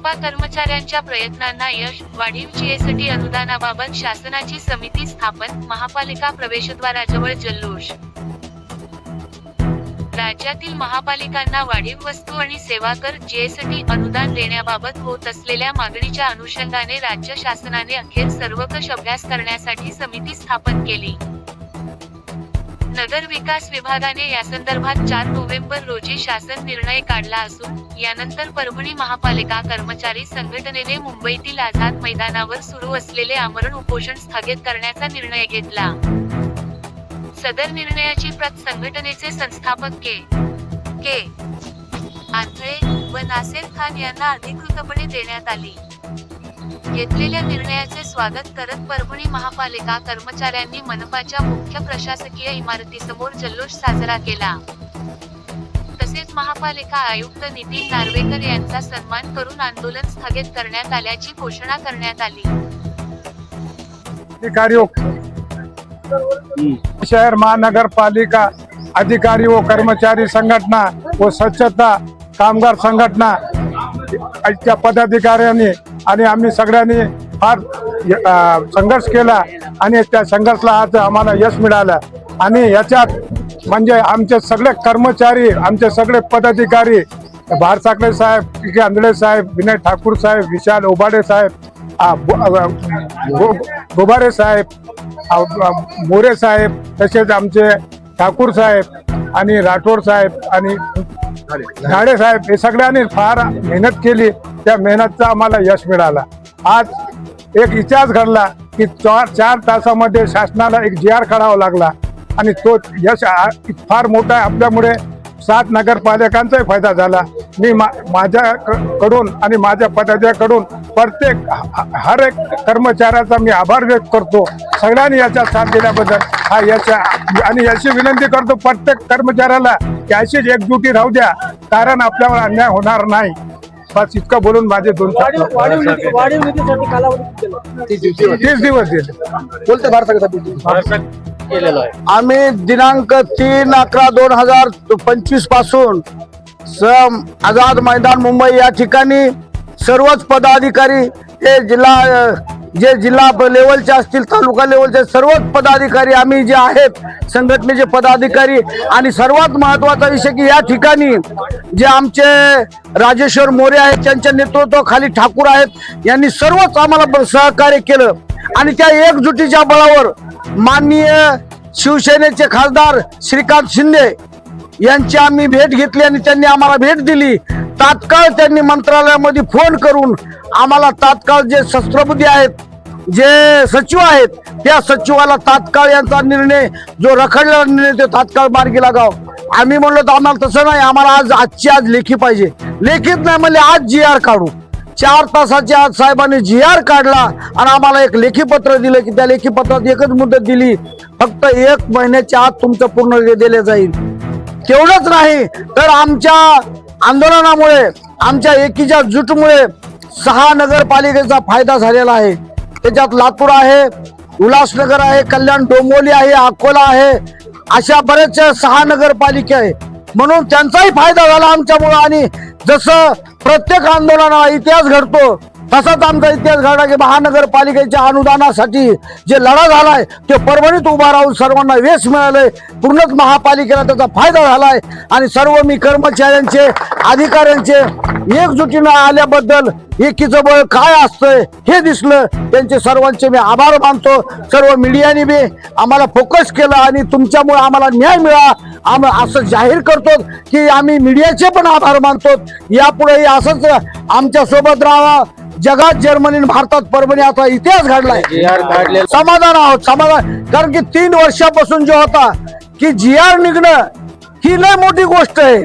मनपा कर्मचाऱ्यांच्या प्रयत्नांना यश वाढीव जीएसटी अनुदानाबाबत शासनाची समिती स्थापन महापालिका प्रवेशद्वाराजवळ जल्लोष. राज्यातील महापालिकांना वाढीव वस्तू आणि सेवा कर जीएसटी अनुदान देण्याबाबत होत असलेल्या मागणीच्या अनुषंगाने राज्य शासनाने अखेर सर्वकष अभ्यास करण्यासाठी समिती स्थापन केली. नगर विकास विभागाने यासंदर्भात चार नोव्हेंबर रोजी शासन निर्णय काढला असून यानंतर परभणी महापालिका कर्मचारी संघटनेने मुंबईतील आझाद मैदानावर सुरू असलेले आमरण उपोषण स्थगित करण्याचा निर्णय घेतला. सदर निर्णयाची प्रत संघटनेचे संस्थापक के. के. आंधळे व नासेर खान यांना अधिकृतपणे देण्यात आली. घेतलेल्या निर्णयाचे स्वागत करत परभणी महापालिका कर्मचाऱ्यांनी मनपाच्या मुख्य प्रशासकीय इमारतीसमोर जल्लोष साजरा केला. तसेच महापालिका आयुक्त नितीन नार्वेकर यांचा सन्मान करून आंदोलन स्थगित करण्यात आल्याची घोषणा करण्यात आली. हो. शहर महानगरपालिका अधिकारी व कर्मचारी संघटना व स्वच्छता कामगार संघटना पदाधिकाऱ्यांनी आणि आम्ही सगळ्यांनी फार संघर्ष केला आणि त्या संघर्षला आज आम्हाला यश मिळालं. आणि याच्यात म्हणजे आमचे सगळे कर्मचारी आमचे सगळे पदाधिकारी भार साहेब पी के आंधळे साहेब विनय ठाकूर साहेब विशाल ओबाडे साहेब गो- गोबारे साहेब मोरे साहेब तसेच आमचे ठाकूर साहेब आणि राठोड साहेब आणि झाडे साहेब हे सगळ्यांनी फार मेहनत केली. त्या मेहनतचा आम्हाला यश मिळाला. आज एक इतिहास घडला की चार चार तासामध्ये शासनाला एक जी आर काढावा लागला. आणि तो यश फार मोठा आहे. आपल्यामुळे सात नगरपालिकांचाही फायदा झाला. मी मा माझ्याकडून आणि माझ्या पदाच्याकडून प्रत्येक हर एक कर्मचाऱ्याचा मी आभार व्यक्त करतो. सगळ्यांनी याचा साथ दिल्याबद्दल. हा याच्या आणि याची विनंती करतो प्रत्येक कर्मचाऱ्याला की अशीच एकजुटी राहू द्या कारण आपल्यावर अन्याय होणार नाही. बस इतकं बोलून माझे दोन? तीस दिवस. दिले बोलते आम्ही दिनांक तीन अकरा दोन हजार पंचवीसपासून सम आझाद मैदान मुंबई या ठिकाणी सर्वच पदाधिकारी हे जिल्हा जे जिल्हा लेवलचे असतील तालुका लेवलचे सर्वच पदाधिकारी आम्ही जे आहेत संघटनेचे पदाधिकारी आणि सर्वात महत्त्वाचा विषय की या ठिकाणी जे आमचे राजेश्वर मोरे आहेत त्यांच्या नेतृत्वाखाली ठाकूर आहेत यांनी सर्वच आम्हाला सहकार्य केलं. आणि त्या एकजुटीच्या बळावर माननीय शिवसेनेचे खासदार श्रीकांत शिंदे यांची आम्ही भेट घेतली आणि त्यांनी आम्हाला भेट दिली. तात्काळ त्यांनी मंत्रालयामध्ये फोन करून आम्हाला तात्काळ जे शस्त्रबुद्धी आहेत जे सचिव आहेत त्या सचिवाला तात्काळ यांचा निर्णय जो रखडलेला निर्णय तो तात्काळ मार्गी लागाव. आम्ही म्हणलो तर आम्हाला तसं नाही आम्हाला आज आजची आज लेखी पाहिजे. लेखीत नाही म्हणजे आज जी आर काढू. चार तासाच्या आज साहेबांनी जी आर काढला आणि आम्हाला एक लेखी पत्र दिलं की त्या लेखी पत्रात एकच मुदत दिली फक्त एक महिन्याच्या आत तुमचं पूर्ण दिले जाईल. तेवढंच नाही तर आमच्या आंदोलनामुळे आमच्या एकीच्या जुटमुळे सहा नगरपालिकेचा फायदा झालेला आहे. त्याच्यात लातूर आहे उल्हासनगर आहे कल्याण डोंबोली आहे अकोला आहे अशा बऱ्याचशा सहा नगरपालिका आहे. म्हणून त्यांचाही फायदा झाला आमच्यामुळं आणि जसं प्रत्येक आंदोलनाला इतिहास घडतो तसाच आमचा इतिहास घडला की महानगरपालिकेच्या अनुदानासाठी जे लढा झालाय ते परभणीत उभा राहून सर्वांना यश मिळालंय. पूर्णच महापालिकेला त्याचा फायदा झालाय. आणि सर्व मी कर्मचाऱ्यांचे अधिकाऱ्यांचे एकजुटीनं आल्याबद्दल एकीचं बळ काय असतंय हे दिसलं. त्यांचे सर्वांचे मी आभार मानतो. सर्व मीडियाने बी आम्हाला फोकस केलं आणि तुमच्यामुळे आम्हाला न्याय मिळा. आम्ही असं जाहीर करतो की आम्ही मीडियाचे पण आभार मानतो. यापुढेही असंच आमच्यासोबत राहा. जगात जर्मनी आणि भारतात परभणी आता इतिहास घडलाय. समाधान आहोत समाधान. कारण की तीन वर्षापासून जो होता की जी आर निघणं ही लय मोठी गोष्ट आहे.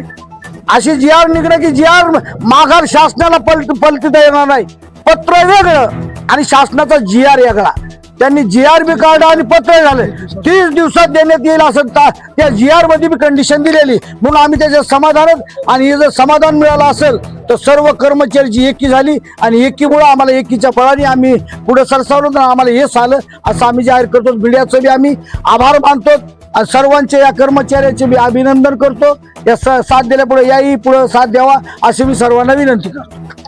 अशी जी आर निघणं की जी आर माघार शासनाला पलट पलटता येणार नाही. पत्र वेगळं आणि शासनाचा जी आर वेगळा. त्यांनी जी आर बी कार्ड आणि पत्र झालं. तीस दिवसात देण्यात येईल असं त्या जी आरमध्ये बी कंडिशन दिलेली. म्हणून आम्ही त्याच्या समाधानात आणि हे जर समाधान मिळालं असेल तर सर्व कर्मचारीची एकी झाली आणि एकीमुळे आम्हाला एकीच्या बळाने आम्ही पुढे सरसावलो तर आम्हाला हे आलं असं आम्ही जाहीर करतो. मीडियाचं बी आम्ही आभार मानतो आणि सर्वांचे या कर्मचाऱ्याचे मी अभिनंदन करतो. या स- साथ दिल्यापुढे याही पुढे साथ द्यावा अशी मी सर्वांना विनंती करतो.